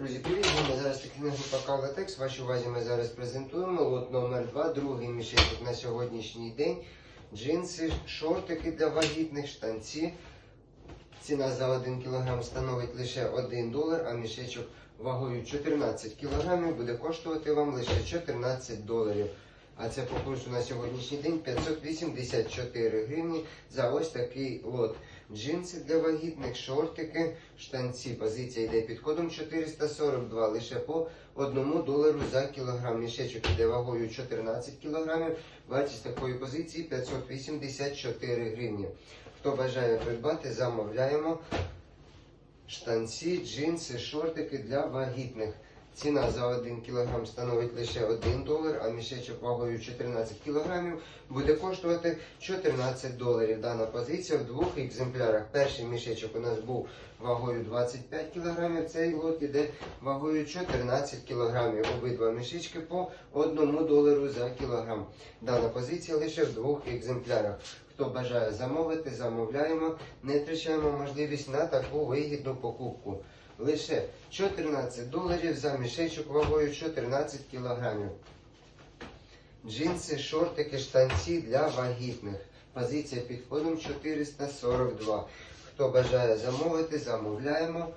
Друзі, привіт! Вами зараз технічна група Кавлатекс. Вашій увазі ми зараз презентуємо лот номер 2 другий мішечок на сьогоднішній день. Джинси, шортики для вагітних, штанці. Ціна за 1 кг становить лише 1 долар, а мішечок вагою 14 кг буде коштувати вам лише 14 доларів. А це по курсу на сьогоднішній день 584 гривні за ось такий лот. Джинси для вагітних, шортики, штанці. Позиція йде під кодом 442, лише по 1 долару за кілограм. Мішечок іде вагою 14 кілограмів. Вартість такої позиції 584 гривні. Хто бажає придбати, замовляємо. Штанці, джинси, шортики для вагітних. Ціна за 1 кг становить лише 1 долар, а мішечок вагою 14 кг буде коштувати 14 доларів. Дана позиція в двох екземплярах. Перший мішечок у нас був вагою 25 кг, цей лот іде вагою 14 кг. Обидва мішечки по 1 долару за кілограм. Дана позиція лише в двох екземплярах. Хто бажає замовити, замовляємо. Не втрачаємо можливість на таку вигідну покупку. Лише 14 доларів за мішечок вагою 14 кілограмів. Джинси, шортики, штанці для вагітних. Позиція під кодом 442. Хто бажає замовити, замовляємо.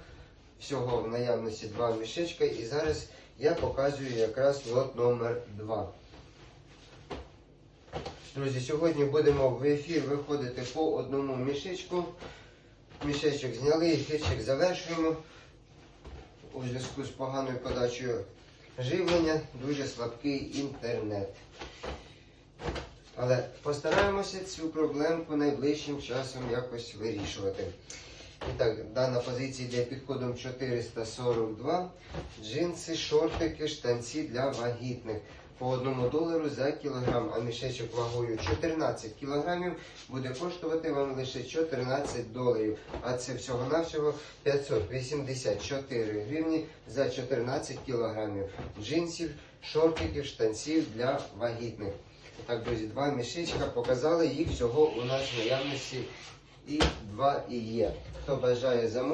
Всього в наявності два мішечка. І зараз я показую якраз лот номер 2. Друзі, сьогодні будемо в ефір виходити по одному мішечку. Мішечок зняли, ефірчик завершуємо. У зв'язку з поганою подачею живлення дуже слабкий інтернет. Але постараємося цю проблемку найближчим часом якось вирішувати. І так, дана позиція йде під кодом 442. Джинси, шортики, штанці для вагітних. По 1 долару за кілограм, а мішечок вагою 14 кілограмів буде коштувати вам лише 14 доларів. А це всього-навсього 584 гривні за 14 кілограмів. Джинсів, шортиків, штанців для вагітних. Так, друзі, два мішечка показали, їх всього у нас в наявності і два і є. Хто бажає замовити.